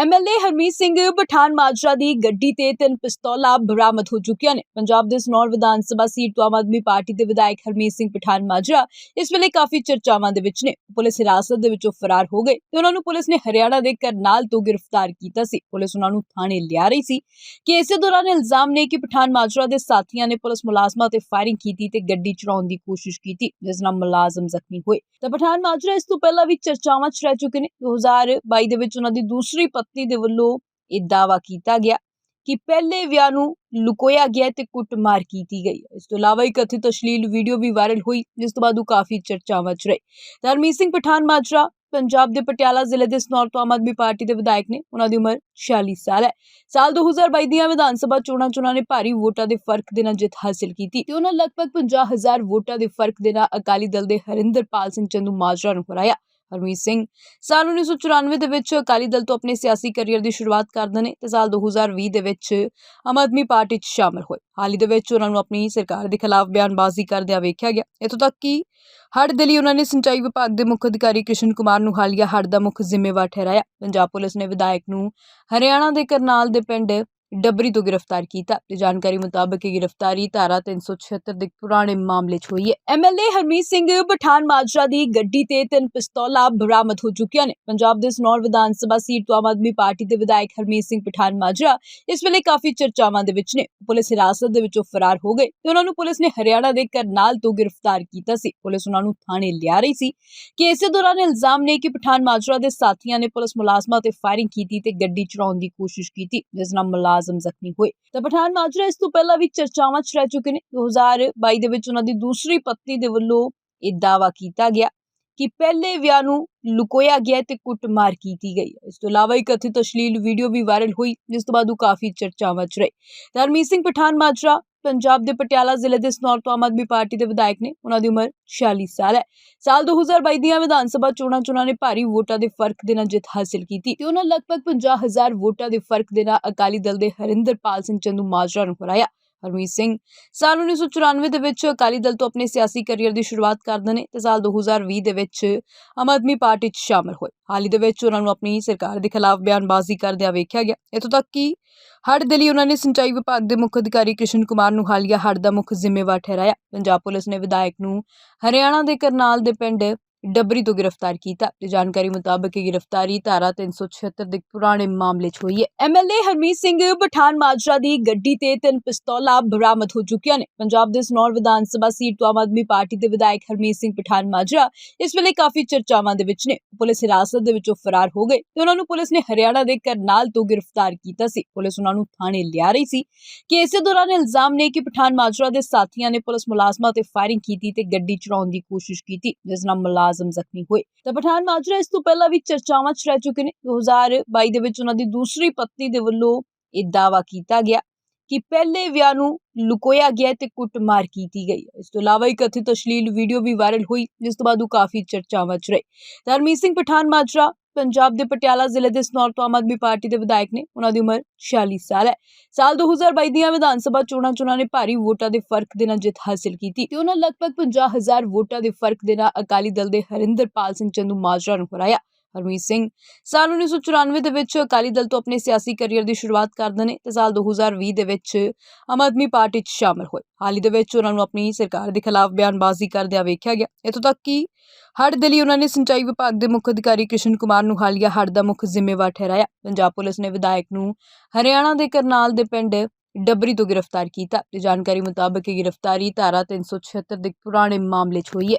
MLA Harmeet Singh Pathan Majra ਦੀ ਗੱਡੀ ਤੇ ਤਿੰਨ ਪਿਸਤੌਲਾਂ ਬਰਾਮਦ ਹੋ ਚੁੱਕੀਆਂ ਨੇ। ਪੰਜਾਬ ਦੇ ਸਨੌਰ ਵਿਧਾਨ ਸਭਾ ਸੀਟ ਤੋਂ ਆਮ ਆਦਮੀ ਪਾਰਟੀ ਦੇ ਵਿਧਾਇਕ ਹਰਮੀਤ ਸਿੰਘ ਪਠਾਨ ਮਾਜਰਾ ਇਸ ਵੇਲੇ ਕਾਫੀ ਚਰਚਾਵਾਂ ਦੇ ਵਿੱਚ ਨੇ। ਪੁਲਿਸ ਹਿਰਾਸਤ ਦੇ ਵਿੱਚੋਂ ਫਰਾਰ ਹੋ ਗਏ ਤੇ ਉਹਨਾਂ ਨੂੰ ਪੁਲਿਸ ਨੇ ਹਰਿਆਣਾ ਦੇ ਕਰਨਾਲ ਤੋਂ ਗ੍ਰਿਫਤਾਰ ਕੀਤਾ ਸੀ। ਪੁਲਿਸ ਉਹਨਾਂ ਨੂੰ ਥਾਣੇ ਲਿਆ ਰਹੀ ਸੀ ਕਿ ਇਸੇ ਦੌਰਾਨ ਇਲਜ਼ਾਮ ਨੇ ਕਿ ਪਠਾਨ ਮਾਜਰਾ ਦੇ ਸਾਥੀਆਂ ਨੇ ਪੁਲਿਸ ਮੁਲਾਜ਼ਮਾਂ ਤੇ ਫਾਇਰਿੰਗ ਕੀਤੀ ਤੇ ਗੱਡੀ ਚੜਾਉਣ ਦੀ ਕੋਸ਼ਿਸ਼ ਕੀਤੀ, ਜਿਸ ਨਾਲ ਮੁਲਾਜ਼ਮ ਜ਼ਖਮੀ ਹੋਏ। ਤਾਂ ਪਠਾਨ ਮਾਜਰਾ ਇਸ ਤੋਂ ਪਹਿਲਾਂ ਵੀ ਚਰਚਾਵਾਂ 'ਚ ਰਹਿ ਚੁੱਕੇ ਨੇ। 2022 ਦੇ ਵਿੱਚ ਉਹਨਾਂ ਦੀ ਦੂਸਰੀ ਪਤਨੀ ਦੇ ਵੱਲੋਂ ਇਹ ਦਾਵਾ ਕੀਤਾ ਗਿਆ ਕਿ ਪਹਿਲੇ ਵਿਆਹ ਨੂੰ ਲੁਕੋਇਆ ਗਿਆ ਤੇ ਕੁੱਟਮਾਰ ਕੀਤੀ ਗਈ। ਇਸ ਤੋਂ ਇਲਾਵਾ ਇੱਕ ਕਥਿਤ ਅਸ਼ਲੀਲ ਵੀਡੀਓ ਵੀ ਵਾਇਰਲ ਹੋਈ, ਜਿਸ ਤੋਂ ਬਾਅਦ ਉਹ ਕਾਫੀ ਚਰਚਾਵਾਂ 'ਚ ਰਹੇ। ਧਰਮੀਤ ਸਿੰਘ ਪਠਾਨ ਮਾਜਰਾ, ਪੰਜਾਬ ਦੇ ਪਟਿਆਲਾ ਜ਼ਿਲ੍ਹੇ ਦੇ ਸਨੌਰ ਤੋਂ ਆਮ ਆਦਮੀ ਪਾਰਟੀ ਦੇ ਵਿਧਾਇਕ ਨੇ। ਉਹਨਾਂ ਦੀ ਉਮਰ 46 ਸਾਲ ਹੈ। ਸਾਲ 2022 ਦੀਆਂ ਵਿਧਾਨ ਸਭਾ ਚੋਣਾਂ 'ਚ ਉਹਨਾਂ ਨੇ ਭਾਰੀ ਵੋਟਾਂ ਦੇ ਫ਼ਰਕ ਦੇ ਨਾਲ ਜਿੱਤ ਹਾਸਿਲ ਕੀਤੀ ਤੇ ਉਹਨਾਂ ਲਗਭਗ 50000 ਵੋਟਾਂ ਦੇ ਫ਼ਰਕ ਦੇ ਨਾਲ ਅਕਾਲੀ ਦਲ ਦੇ ਹਰਿੰਦਰਪਾਲ ਸਿੰਘ ਚੰਦੂ ਮਾਜਰਾ ਨੂੰ ਹਰਾਇਆ। ਹਰਮੀਤ ਸਿੰਘ। ਸਾਲ 1994 ਦੇ ਵਿੱਚ ਅਕਾਲੀ ਦਲ ਤੋਂ ਆਪਣੇ ਸਿਆਸੀ ਕੈਰੀਅਰ ਦੀ ਸ਼ੁਰੂਆਤ ਕਰਦੇ ਨੇ ਤੇ ਸਾਲ 2020 ਦੇ ਵਿੱਚ ਆਮ ਆਦਮੀ ਪਾਰਟੀ 'ਚ ਸ਼ਾਮਲ ਹੋਏ। ਹਾਲ ਹੀ ਦੇ ਵਿੱਚ ਉਹਨਾਂ ਨੂੰ ਆਪਣੀ ਸਰਕਾਰ ਦੇ ਖਿਲਾਫ ਬਿਆਨਬਾਜ਼ੀ ਕਰਦਿਆਂ ਵੇਖਿਆ ਗਿਆ। ਇੱਥੋਂ ਤੱਕ ਕਿ ਹੜ੍ਹ ਦੇ ਲਈ ਉਹਨਾਂ ਨੇ ਸਿੰਚਾਈ ਵਿਭਾਗ ਦੇ ਮੁੱਖ ਅਧਿਕਾਰੀ ਕ੍ਰਿਸ਼ਨ ਕੁਮਾਰ ਨੂੰ ਹਾਲੀਆ ਹੜ੍ਹ ਦਾ ਮੁੱਖ ਜ਼ਿੰਮੇਵਾਰ ਠਹਿਰਾਇਆ। ਪੰਜਾਬ ਪੁਲਿਸ ਨੇ ਵਿਧਾਇਕ ਨੂੰ ਹਰਿਆਣਾ ਦੇ ਕਰਨਾਲ ਦੇ ਪਿੰਡ ਡਬਰੀ ਤੋਂ ਗ੍ਰਿਫਤਾਰ ਕੀਤਾ। ਤੇ ਜਾਣਕਾਰੀ ਮੁਤਾਬਕ ਇਹ ਗ੍ਰਿਫਤਾਰੀ ਧਾਰਾ 376 ਦੇ ਪੁਰਾਣੇ ਮਾਮਲੇ 'ਚ ਹੋਈ ਹੈ। ਐਮਐਲਏ ਹਰਮੀਤ ਸਿੰਘ ਪਠਾਨ ਮਾਜਰਾ ਦੀ ਗੱਡੀ ਤੇ ਤਿੰਨ ਪਿਸਤੌਲਾਂ ਬਰਾਮਦ ਹੋ ਚੁੱਕੀਆਂ ਨੇ। ਪੰਜਾਬ ਦੇ ਸਨੌਰ ਵਿਧਾਨ ਸਭਾ ਸੀਟ ਤੋਂ ਆਮ ਆਦਮੀ ਪਾਰਟੀ ਦੇ ਵਿਧਾਇਕ ਹਰਮੀਤ ਸਿੰਘ ਪਠਾਨ ਮਾਜਰਾ ਇਸ ਵੇਲੇ ਕਾਫੀ ਚਰਚਾਵਾਂ ਦੇ ਵਿੱਚ ਨੇ। ਪੁਲਿਸ ਹਿਰਾਸਤ ਦੇ ਵਿੱਚੋਂ ਫਰਾਰ ਹੋ ਗਏ ਤੇ ਉਹਨਾਂ ਨੂੰ ਪੁਲਿਸ ਨੇ ਹਰਿਆਣਾ ਦੇ ਕਰਨਾਲ ਤੋਂ ਗ੍ਰਿਫਤਾਰ ਕੀਤਾ ਸੀ। ਪੁਲਿਸ ਉਹਨਾਂ ਨੂੰ ਥਾਣੇ ਲਿਆ ਰਹੀ ਸੀ। ਕਿ ਇਸੇ ਦੌਰਾਨ ਇਲਜ਼ਾਮ ਨੇ ਕਿ ਪਠਾਨ ਮਾਜਰਾ ਦੇ ਸਾਥੀਆਂ ਨੇ ਪੁਲਿਸ ਮੁਲਾਜ਼ਮਾਂ ਤੇ ਫਾਇਰਿੰਗ ਕੀਤੀ ਤੇ ਗੱਡੀ ਚੜਾਉਣ ਦੀ ਕੋਸ਼ਿਸ਼ ਕੀਤੀ, ਜਿਸ ਨਾਲ ਮੁਲਾਜ਼ਮ ਜ਼ਖਮੀ ਹੋਏ। ਤਾਂ ਪਠਾਨ ਮਾਜਰਾ ਇਸ ਤੋਂ ਪਹਿਲਾਂ ਵੀ ਚਰਚਾਵਾਂ 'ਚ ਰਹਿ ਚੁੱਕੇ ਨੇ। 2022 ਦੇ ਵਿੱਚ ਉਹਨਾਂ ਦੀ ਦੂਸਰੀ ਪਤਨੀ ਦੇ ਵੱਲੋਂ ਇਹ ਦਾਵਾ ਕੀਤਾ ਗਿਆ ਕਿ ਪਹਿਲੇ ਵਿਆਹ ਨੂੰ ਲੁਕੋਇਆ ਗਿਆ ਤੇ ਕੁੱਟਮਾਰ ਕੀਤੀ ਗਈ। ਇਸ ਤੋਂ ਇਲਾਵਾ ਇੱਕ ਕਥਿਤ ਅਸ਼ਲੀਲ ਵੀਡੀਓ ਵੀ ਵਾਇਰਲ ਹੋਈ, ਜਿਸ ਤੋਂ ਬਾਅਦ ਉਹ ਕਾਫੀ ਚਰਚਾਵਾਂ 'ਚ ਰਹੇ। ਧਰਮੀਤ ਸਿੰਘ, ਪਠਾਨ ਮਾਜਰਾ ਪੰਜਾਬ ਦੇ ਪਟਿਆਲਾ ਜ਼ਿਲ੍ਹੇ ਦੇ ਸਨੌਰ ਤੋਂ ਆਮ ਆਦਮੀ ਪਾਰਟੀ ਦੇ ਵਿਧਾਇਕ ਨੇ ਉਹਨਾਂ ਦੀ ਉਮਰ 46 ਸਾਲ ਹੈ। ਸਾਲ 2022 ਦੀਆਂ ਵਿਧਾਨ ਸਭਾ ਚੋਣਾਂ 'ਚ ਉਹਨਾਂ ਨੇ ਭਾਰੀ ਵੋਟਾਂ ਦੇ ਫ਼ਰਕ ਦੇ ਨਾਲ ਜਿੱਤ ਹਾਸਿਲ ਕੀਤੀ ਤੇ ਉਹਨਾਂ ਲਗਭਗ 50000 ਵੋਟਾਂ ਦੇ ਫ਼ਰਕ ਦੇ ਨਾਲ ਅਕਾਲੀ ਦਲ ਦੇ ਹਰਿੰਦਰਪਾਲ ਸਿੰਘ ਚੰਦੂ ਮਾਜਰਾ ਨੂੰ ਹਰਾਇਆ। ਹਰਮੀਤ ਸਿੰਘ। ਸਾਲ 1994 ਦੇ ਵਿੱਚ ਅਕਾਲੀ ਦਲ ਤੋਂ ਆਪਣੇ ਸਿਆਸੀ ਕੈਰੀਅਰ ਦੀ ਸ਼ੁਰੂਆਤ ਕਰਦੇ ਨੇ ਤੇ ਸਾਲ 2020 ਦੇ ਵਿੱਚ ਆਮ ਆਦਮੀ ਪਾਰਟੀ 'ਚ ਸ਼ਾਮਲ ਹੋਏ। ਹਾਲ ਹੀ ਦੇ ਵਿੱਚ ਉਹਨਾਂ ਨੂੰ ਆਪਣੀ ਸਰਕਾਰ ਦੇ ਖਿਲਾਫ ਬਿਆਨਬਾਜ਼ੀ ਕਰਦਿਆਂ ਵੇਖਿਆ ਗਿਆ। ਇੱਥੋਂ ਤੱਕ ਕਿ ਹੜ੍ਹ ਦੇ ਲਈ ਉਹਨਾਂ ਨੇ ਸਿੰਚਾਈ ਵਿਭਾਗ ਦੇ ਮੁੱਖ ਅਧਿਕਾਰੀ ਕ੍ਰਿਸ਼ਨ ਕੁਮਾਰ ਨੂੰ ਹਾਲੀਆ ਹੜ੍ਹ ਦਾ ਮੁੱਖ ਜ਼ਿੰਮੇਵਾਰ ਠਹਿਰਾਇਆ। ਪੰਜਾਬ ਪੁਲਿਸ ਨੇ ਵਿਧਾਇਕ ਨੂੰ ਹਰਿਆਣਾ ਦੇ ਕਰਨਾਲ ਦੇ ਪਿੰਡ ਡਬਰੀ ਤੋਂ ਗ੍ਰਿਫਤਾਰ ਕੀਤਾ। ਤੇ ਜਾਣਕਾਰੀ ਮੁਤਾਬਕ ਇਹ ਗ੍ਰਿਫਤਾਰੀ ਧਾਰਾ 376 ਦੇ ਪੁਰਾਣੇ ਮਾਮਲੇ 'ਚ ਹੋਈ ਹੈ। ਐਮਐਲਏ ਹਰਮੀਤ ਸਿੰਘ ਪਠਾਨ ਮਾਜਰਾ ਦੀ ਗੱਡੀ ਤੇ ਤਿੰਨ ਪਿਸਤੌਲਾਂ ਬਰਾਮਦ ਹੋ ਚੁੱਕੀਆਂ ਨੇ। ਪੰਜਾਬ ਦੇ ਸਨੌਰ ਵਿਧਾਨ ਸਭਾ ਸੀਟ ਤੋਂ ਆਮ ਆਦਮੀ ਪਾਰਟੀ ਦੇ ਵਿਧਾਇਕ ਹਰਮੀਤ ਸਿੰਘ ਪਠਾਨ ਮਾਜਰਾ ਇਸ ਵੇਲੇ ਕਾਫੀ ਚਰਚਾਵਾਂ ਦੇ ਵਿੱਚ ਨੇ। ਪੁਲਿਸ ਹਿਰਾਸਤ ਦੇ ਵਿੱਚੋਂ ਫਰਾਰ ਹੋ ਗਏ ਤੇ ਉਹਨਾਂ ਨੂੰ ਪੁਲਿਸ ਨੇ ਹਰਿਆਣਾ ਦੇ ਕਰਨਾਲ ਤੋਂ ਗ੍ਰਿਫਤਾਰ ਕੀਤਾ ਸੀ। ਪੁਲਿਸ ਉਹਨਾਂ ਨੂੰ ਥਾਣੇ ਲਿਆ ਰਹੀ ਸੀ। ਕਿ ਇਸੇ ਦੌਰਾਨ ਇਲਜ਼ਾਮ ਨੇ ਕਿ ਪਠਾਨ ਮਾਜਰਾ ਦੇ ਸਾਥੀਆਂ ਨੇ ਪੁਲਿਸ ਮੁਲਾਜ਼ਮਾਂ ਤੇ ਫਾਇਰਿੰਗ ਕੀਤੀ ਤੇ ਗੱਡੀ ਚੜਾਉਣ ਦੀ ਕੋਸ਼ਿਸ਼ ਕੀਤੀ, ਜਿਸ ਨਾਲ ਮੁਲਾਜ਼ਮ ਜ਼ਖਮੀ ਹੋਏ। ਤਾਂ ਪਠਾਨ ਮਾਜਰਾ, ਇਸ ਤੋਂ ਪਹਿਲਾਂ ਵੀ ਚਰਚਾਵਾਂ 'ਚ ਰਹਿ ਚੁੱਕੇ ਨੇ। 2022 ਦੇ ਵਿੱਚ ਉਹਨਾਂ ਦੀ ਦੂਸਰੀ ਪਤਨੀ ਦੇ ਵੱਲੋਂ ਇਹ ਦਾਵਾ ਕੀਤਾ ਗਿਆ ਕਿ ਪਹਿਲੇ ਵਿਆਹ ਨੂੰ ਲੁਕੋਇਆ ਗਿਆ ਤੇ ਕੁੱਟਮਾਰ ਕੀਤੀ ਗਈ। ਇਸ ਤੋਂ ਇਲਾਵਾ ਇੱਕ ਕਥਿਤ ਅਸ਼ਲੀਲ ਵੀਡੀਓ ਵੀ ਵਾਇਰਲ ਹੋਈ, ਜਿਸ ਤੋਂ ਬਾਅਦ ਉਹ ਕਾਫੀ ਚਰਚਾਵਾਂ 'ਚ ਰਹੇ। ਧਰਮੀਤ ਸਿੰਘ, ਪਠਾਨ ਮਾਜਰਾ ਪੰਜਾਬ ਦੇ ਪਟਿਆਲਾ ਜ਼ਿਲ੍ਹੇ ਦੇ ਸਨੌਰ ਤੋਂ ਆਮ ਆਦਮੀ ਪਾਰਟੀ ਦੇ ਵਿਧਾਇਕ ਨੇ ਉਹਨਾਂ ਦੀ ਉਮਰ 46 ਸਾਲ ਹੈ। ਸਾਲ 2022 ਦੀਆਂ ਵਿਧਾਨ ਸਭਾ ਚੋਣਾਂ 'ਚ ਉਹਨਾਂ ਨੇ ਭਾਰੀ ਵੋਟਾਂ ਦੇ ਫ਼ਰਕ ਦੇ ਨਾਲ ਜਿੱਤ ਹਾਸਲ ਕੀਤੀ ਤੇ ਉਹਨਾਂ ਲਗਭਗ 50000 ਵੋਟਾਂ ਦੇ ਫ਼ਰਕ ਦੇ ਨਾਲ ਅਕਾਲੀ ਦਲ ਦੇ ਹਰਿੰਦਰਪਾਲ ਸਿੰਘ ਚੰਦੂ ਮਾਜਰਾ ਨੂੰ ਹਰਾਇਆ। ਹਰਮੀਤ ਸਿੰਘ। ਸਾਲ 1994 ਦੇ ਵਿੱਚ ਅਕਾਲੀ ਦਲ ਤੋਂ ਆਪਣੇ ਸਿਆਸੀ ਕੈਰੀਅਰ ਦੀ ਸ਼ੁਰੂਆਤ ਕਰਦੇ ਨੇ ਤੇ ਸਾਲ 2020 ਦੇ ਵਿੱਚ ਆਮ ਆਦਮੀ ਪਾਰਟੀ 'ਚ ਸ਼ਾਮਲ ਹੋਏ। ਹਾਲ ਹੀ ਦੇ ਵਿੱਚ ਉਹਨਾਂ ਨੂੰ ਆਪਣੀ ਸਰਕਾਰ ਦੇ ਖਿਲਾਫ ਬਿਆਨਬਾਜ਼ੀ ਕਰਦਿਆਂ ਵੇਖਿਆ ਗਿਆ। ਇੱਥੋਂ ਤੱਕ ਕਿ ਹੜ੍ਹ ਦੇ ਲਈ ਉਹਨਾਂ ਨੇ ਸਿੰਚਾਈ ਵਿਭਾਗ ਦੇ ਮੁੱਖ ਅਧਿਕਾਰੀ ਕ੍ਰਿਸ਼ਨ ਕੁਮਾਰ ਨੂੰ ਹਾਲੀਆ ਹੜ੍ਹ ਦਾ ਮੁੱਖ ਜ਼ਿੰਮੇਵਾਰ ਠਹਿਰਾਇਆ। ਪੰਜਾਬ ਪੁਲਿਸ ਨੇ ਵਿਧਾਇਕ ਨੂੰ ਹਰਿਆਣਾ ਦੇ ਕਰਨਾਲ ਦੇ ਪਿੰਡ ਡਬਰੀ ਤੋਂ ਗ੍ਰਿਫਤਾਰ ਕੀਤਾ ਤੇ ਜਾਣਕਾਰੀ ਮੁਤਾਬਕ ਇਹ ਗ੍ਰਿਫਤਾਰੀ ਧਾਰਾ 376 ਦੇ ਪੁਰਾਣੇ ਮਾਮਲੇ 'ਚ ਹੋਈ ਹੈ।